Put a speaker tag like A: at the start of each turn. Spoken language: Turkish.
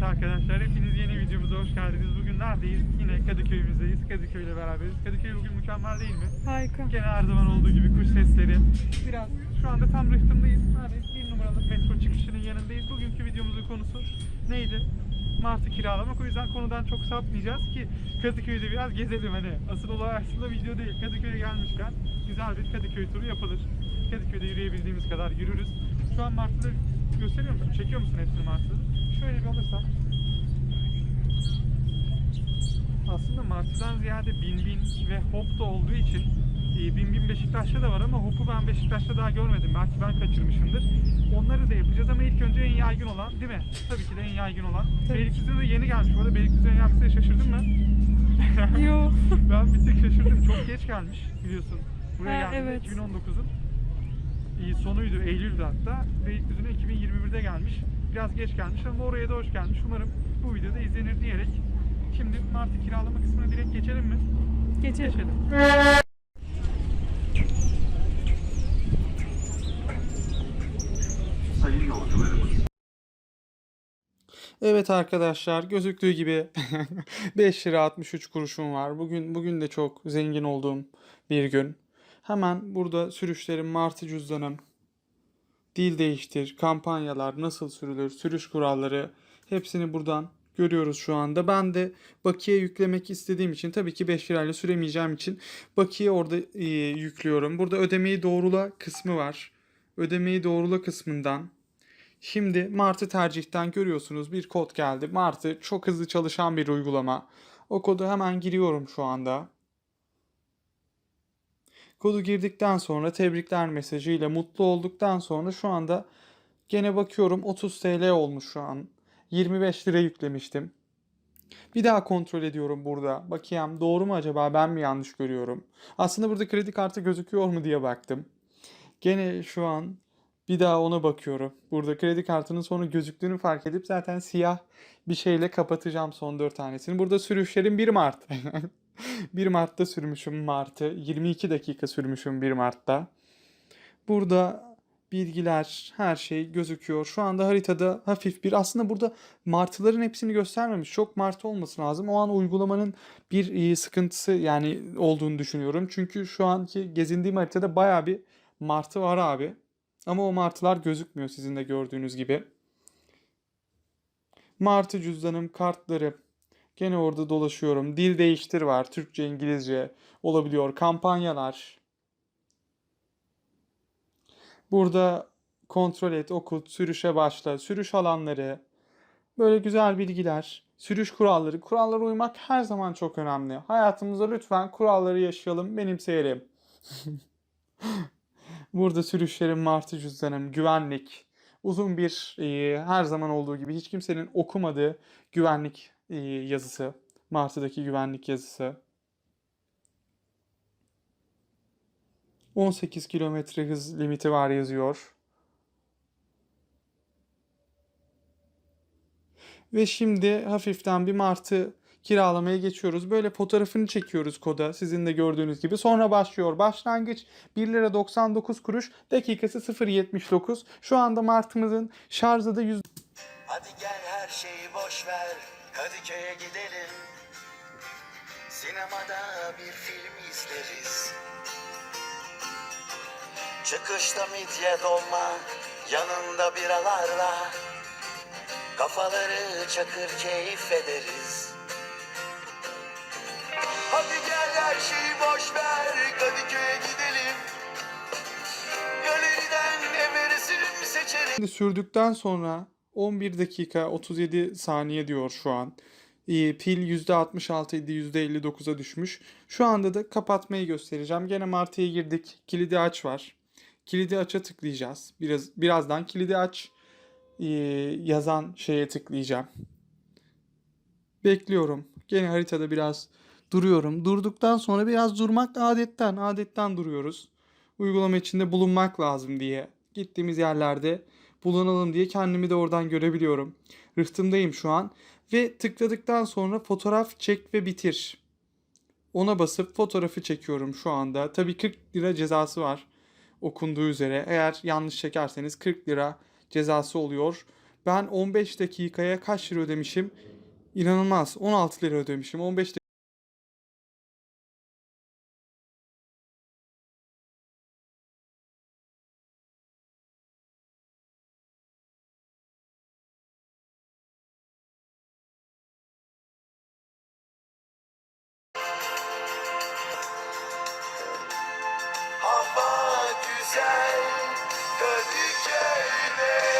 A: Evet arkadaşlar hepiniz yeni videomuza hoş geldiniz. Bugün neredeyiz? Yine Kadıköy'ümüzdeyiz. Kadıköy ile beraberiz. Kadıköy bugün mükemmel değil mi?
B: Harika.
A: Gene her zaman olduğu gibi kuş sesleri. Biraz şu anda tam rıhtımdayız. Neredeyiz? Bir numaralı metro çıkışının yanındayız. Bugünkü videomuzun konusu neydi? Martı kiralamak. O yüzden konudan çok sapmayacağız ki Kadıköy'de biraz gezelim hani. Asıl olay aslında video değil. Kadıköy'e gelmişken güzel bir Kadıköy turu yapılır. Kadıköy'de yürüyebildiğimiz kadar yürürüz. Şu an Martı'da gösteriyor musun? Çekiyor musun hepsini Martı'da? Şöyle bir alırsam. Aslında Martı'dan ziyade Bin Bin ve Hop da olduğu için e, Bin Bin Beşiktaş'ta da var ama Hop'u ben Beşiktaş'ta daha görmedim. Belki ben kaçırmışımdır. Onları da yapacağız ama ilk önce en yaygın olan değil mi? Tabii ki de en yaygın olan. Beylikdüzü'ne de yeni gelmiş. Bu arada Beylikdüzü'ne gelmesine şaşırdın mı?
B: Yo.
A: ben bir tek şaşırdım. Çok geç gelmiş biliyorsun. Buraya
B: Ha,
A: geldiğinde
B: evet.
A: 2019'un iyi sonuydu. Eylül'dü hatta. Beylikdüzü'ne 2021'de gelmiş. Biraz geç gelmiş ama oraya da hoş gelmiş. Umarım bu videoda izlenir diyerek. Şimdi Martı kiralama kısmına direkt geçelim mi?
B: Geçelim.
A: Geçelim.
C: Sayın yolcularımız.
A: Evet arkadaşlar gözüktüğü gibi 5 lira 63 kuruşum var. Bugün bugün de çok zengin olduğum bir gün. Hemen burada sürüşlerim, martı cüzdanım, dil değiştir, kampanyalar nasıl sürülür, sürüş kuralları hepsini buradan görüyoruz şu anda. Ben de bakiye yüklemek istediğim için tabii ki 5 lirayla süremeyeceğim için bakiye orada e, yüklüyorum. Burada ödemeyi doğrula kısmı var. Ödemeyi doğrula kısmından Şimdi Martı tercihten görüyorsunuz bir kod geldi. Martı çok hızlı çalışan bir uygulama. O kodu hemen giriyorum şu anda. Kodu girdikten sonra tebrikler mesajıyla mutlu olduktan sonra şu anda gene bakıyorum 30 TL olmuş şu an. 25 lira yüklemiştim. Bir daha kontrol ediyorum burada. Bakayım doğru mu acaba ben mi yanlış görüyorum? Aslında burada kredi kartı gözüküyor mu diye baktım. Gene şu an bir daha ona bakıyorum. Burada kredi kartının sonu gözüktüğünü fark edip zaten siyah bir şeyle kapatacağım son 4 tanesini. Burada sürüşlerim 1 Mart. 1 Mart'ta sürmüşüm Mart'ı. 22 dakika sürmüşüm 1 Mart'ta. Burada bilgiler, her şey gözüküyor. Şu anda haritada hafif bir aslında burada martıların hepsini göstermemiş. Çok martı olması lazım. O an uygulamanın bir e, sıkıntısı yani olduğunu düşünüyorum. Çünkü şu anki gezindiğim haritada baya bir martı var abi. Ama o martılar gözükmüyor sizin de gördüğünüz gibi. Martı cüzdanım, kartları. Gene orada dolaşıyorum. Dil değiştir var. Türkçe, İngilizce olabiliyor. Kampanyalar. Burada kontrol et, okut, sürüşe başla, sürüş alanları. Böyle güzel bilgiler. Sürüş kuralları. Kurallara uymak her zaman çok önemli. Hayatımızda lütfen kuralları yaşayalım, benimseyelim. Burada sürüşlerim, martı cüzdanım, güvenlik. Uzun bir e, her zaman olduğu gibi hiç kimsenin okumadığı güvenlik yazısı. Martı'daki güvenlik yazısı. 18 kilometre hız limiti var yazıyor. Ve şimdi hafiften bir martı kiralamaya geçiyoruz. Böyle fotoğrafını çekiyoruz koda sizin de gördüğünüz gibi. Sonra başlıyor. Başlangıç 1 lira 99 kuruş. Dakikası 0.79. Şu anda martımızın şarjı da 100
D: Hadi gel her şeyi boş ver Kadıköy'e gidelim. Sinemada bir film izleriz. Çıkışta midye dolma Yanında biralarla Kafaları çakır keyif ederiz. Hadi gel her şeyi boş ver Kadıköy'e gidelim. Galeriden ne resim seçelim.
A: Şimdi sürdükten sonra 11 dakika 37 saniye diyor şu an. Pil %66 idi %59'a düşmüş. Şu anda da kapatmayı göstereceğim. Gene Martı'ya girdik. Kilidi aç var. Kilidi aç'a tıklayacağız. Biraz birazdan kilidi aç yazan şeye tıklayacağım. Bekliyorum. Gene haritada biraz duruyorum. Durduktan sonra biraz durmak adetten, adetten duruyoruz. Uygulama içinde bulunmak lazım diye. Gittiğimiz yerlerde bulunalım diye kendimi de oradan görebiliyorum. Rıhtımdayım şu an ve tıkladıktan sonra fotoğraf çek ve bitir. Ona basıp fotoğrafı çekiyorum şu anda. Tabii 40 lira cezası var okunduğu üzere. Eğer yanlış çekerseniz 40 lira cezası oluyor. Ben 15 dakikaya kaç lira ödemişim? İnanılmaz. 16 lira ödemişim. 15
D: Hava Kadıköy'de